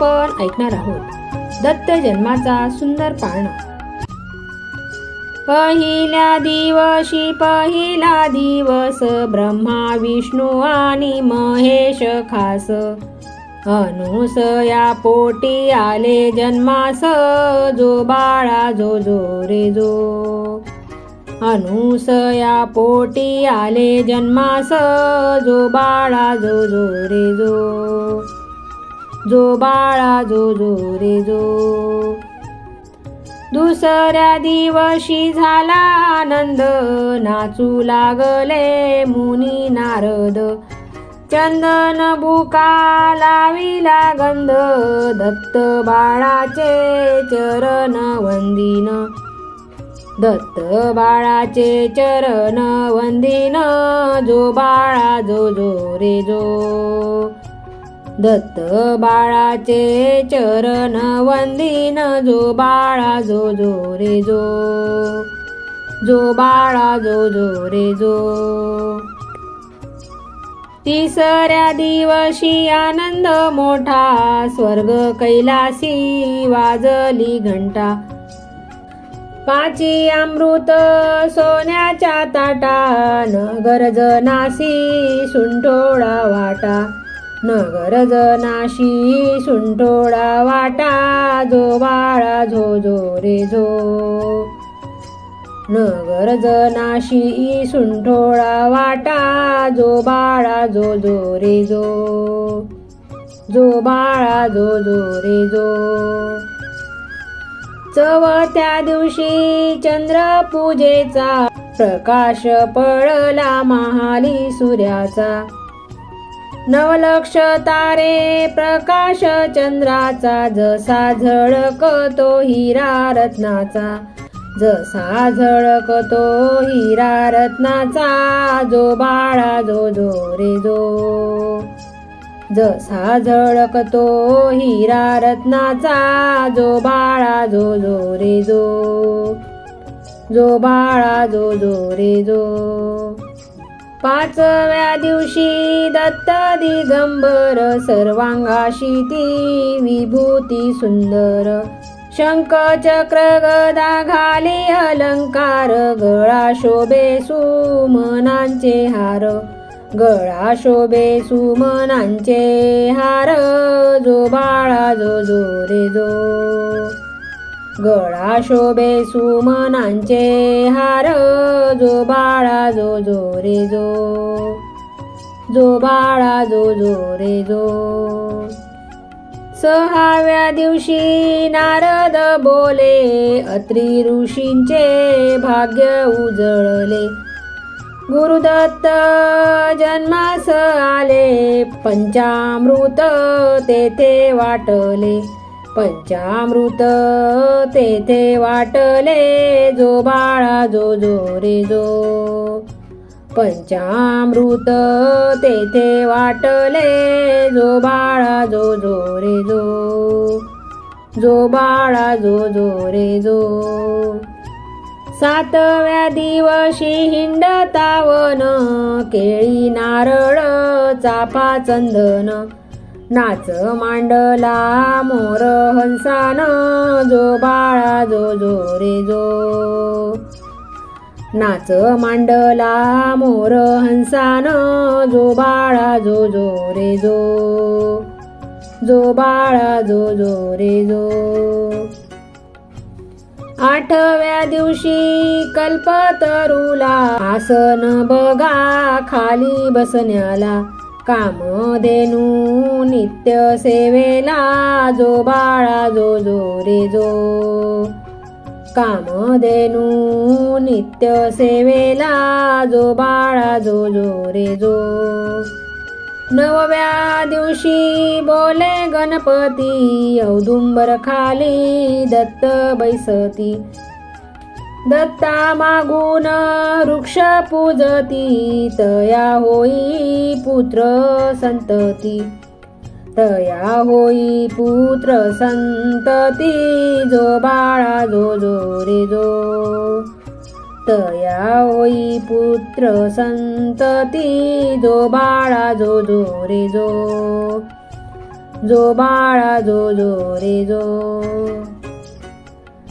पण ऐकणार आहोत. दत्त जन्माचा सुंदर पाळणा. पहिल्या दिवशी पहिला दिवस ब्रह्मा विष्णू आणि महेश खास. अनुसया पोटी आले जन्मास जो बाळा जो जो रे जो. अनुसया पोटी आले जन्मास जो बाळा जो जो रे जो. जो बाळा जो जो रे जो. दुसऱ्या दिवशी झाला आनंद नाचू लागले मुनी नारद. चंदन बुका लाविला गंध दत्त बाळाचे चरण वंदिन. दत्त बाळाचे चरण वंदिन जो बाळा जो जो रे जो. दत्त बाळाचे चरण वंदिन जो बाळा जो जो रे जो. जो बाळा जो जो रे जो. तिसऱ्या दिवशी आनंद मोठा स्वर्ग कैलासी वाजली घंटा. पाची अमृत सोन्याच्या ताटा नगर सुंठोळा वाटा. नगर जनाशी सुंठोळा वाटा जो बाळा झो झो रे झो. नगर जनाशी सुंठोळा वाटा जो बाळा जो जो रे जो जो बाळा जो जो रे जो चवथ्या दिवशी चंद्र पूजेचा प्रकाश पडला महाली सूर्याचा. नवलक्ष तारे प्रकाश चंद्राचा जसा झळकतो हिरा रत्नाचा जसा झळकतो हिरा रत्नाचा जो बाळा जो जो रे जो. जसा झळकतो हिरा रत्नाचा जो बाळा जो जो रे जो. जो बाळा जो जो रे जो. पाचव्या दिवशी दत्त दिगंबर सर्वांगाशी ती विभूती सुंदर. शंख चक्र गदा घाली अलंकार गळा शोभे सुमनांचे हार. गळा शोभे सुमनांचे हार जो बाळा जो जो रे जो. गळा शोभे सुमनांचे हार जो बाळा जो जो रे जो जो बाळा जो जो रे जो. सहाव्या दिवशी नारद बोले अत्री ऋषींचे भाग्य उजळले. गुरुदत्त जन्मास आले पंचामृत तेथे वाटले. पंचामृत तेथे वाटले जो बाळा जो जो रे जो. पंचामृत तेथे वाटले जो बाळा जो जो रे जो. जो बाळा जो जो रे जो. सातव्या दिवशी हिंडतावन केळी नारळ चापा चंदन. नाच मांडला मोर हंसान जो बाळा जो जो रे जो. नाच मांडला मोर हंसान जो बाळा जो जो रे जो. जो बाळा जो जो रे जो. आठव्या दिवशी कल्पतरुला आसन बघा खाली बसण्याला. कामधेनू नित्य सेवेला जो बाळा जो जो रे जो कामधेनू नित्य सेवेला जो बाळा जो जो रे जो नवव्या दिवशी बोले गणपती औदुंबर खाली दत्त बैसती. दत्ता मागून वृक्ष पूजती तया होई पुत्र संतती. तया होई पुत्र संतती जो बाळा जो जो रे जो. तया होई पुत्र संतती जो बाळा जो जो रे जो. जो बाळा जो जो रे जो.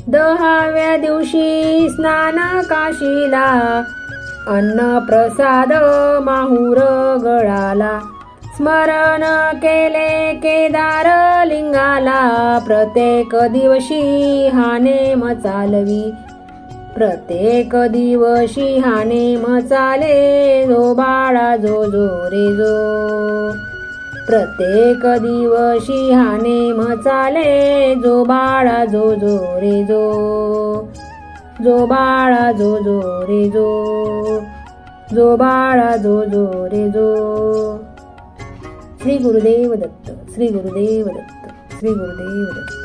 दहाव्या दिवशी स्नान काशीला अन्न प्रसाद माहूर गळाला. स्मरण केले केदार लिंगाला. प्रत्येक दिवशी हाने चालवी प्रत्येक दिवशी हाने चाले जो बाळा जो जो रे जो प्रत्येक दिवशी हाने चाले जो बाळा जो जो रे जो. जो बाळा जो जो रे जो. जो बाळा जो जो रे जो. श्री गुरुदेव दत्त श्री गुरुदेव दत्त श्री गुरुदेव दत्त.